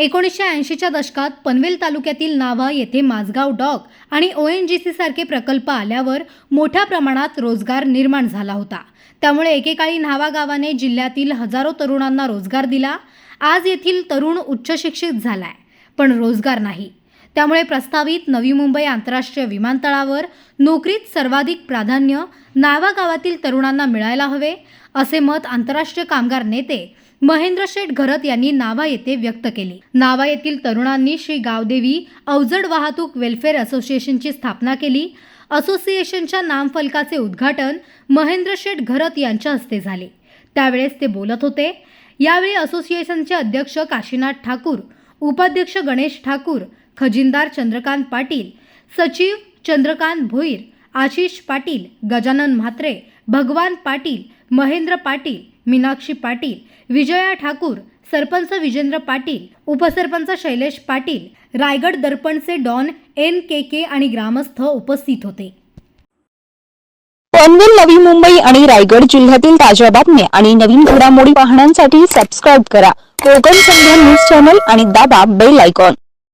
एकोणीसशे ऐंशीच्या दशकात पनवेल तालुक्यातील नावा येथे माझगाव डॉक आणि ओ एन जी सी सारखे प्रकल्प आल्यावर मोठ्या प्रमाणात रोजगार निर्माण झाला होता. त्यामुळे एकेकाळी न्हावा गावाने जिल्ह्यातील हजारो तरुणांना रोजगार दिला. आज येथील तरुण उच्चशिक्षित झालाय. पण रोजगार नाही. त्यामुळे प्रस्तावित नवी मुंबई आंतरराष्ट्रीय विमानतळावर नोकरीत सर्वाधिक प्राधान्य नावा गावातील तरुणांना मिळायला हवे असे मत आंतरराष्ट्रीय कामगार नेते महेंद्र शेठ घरत यांनी नावा येथे व्यक्त केले. नावा येथील तरुणांनी श्री गावदेवी अवजड वाहतूक वेलफेअर असोसिएशनची स्थापना केली. असोसिएशनच्या नामफलकाचे उद्घाटन महेंद्र शेठ घरत यांच्या हस्ते झाले. त्यावेळेस ते बोलत होते. यावेळी असोसिएशनचे अध्यक्ष काशीनाथ ठाकूर उपाध्यक्ष गणेश ठाकूर खजिनदार चंद्रकांत पाटील सचिव चंद्रकांत भोईर आशिष पाटील गजानन म्हात्रे भगवान पाटील महेंद्र पाटील मीनाक्षी पाटील विजया ठाकूर सरपंच विजेंद्र पाटील उपसरपंच शैलेश पाटील रायगड दर्पणचे डॉन एन के के आणि ग्रामस्थ उपस्थित होते. पनवेल नवी मुंबई आणि रायगड जिल्ह्यातील ताज्या बातम्या आणि नवीन घडामोडी पाहण्यासाठी सबस्क्राईब करा. कोकण संध्या न्यूज चॅनल आणि दाबा बेल आयकॉन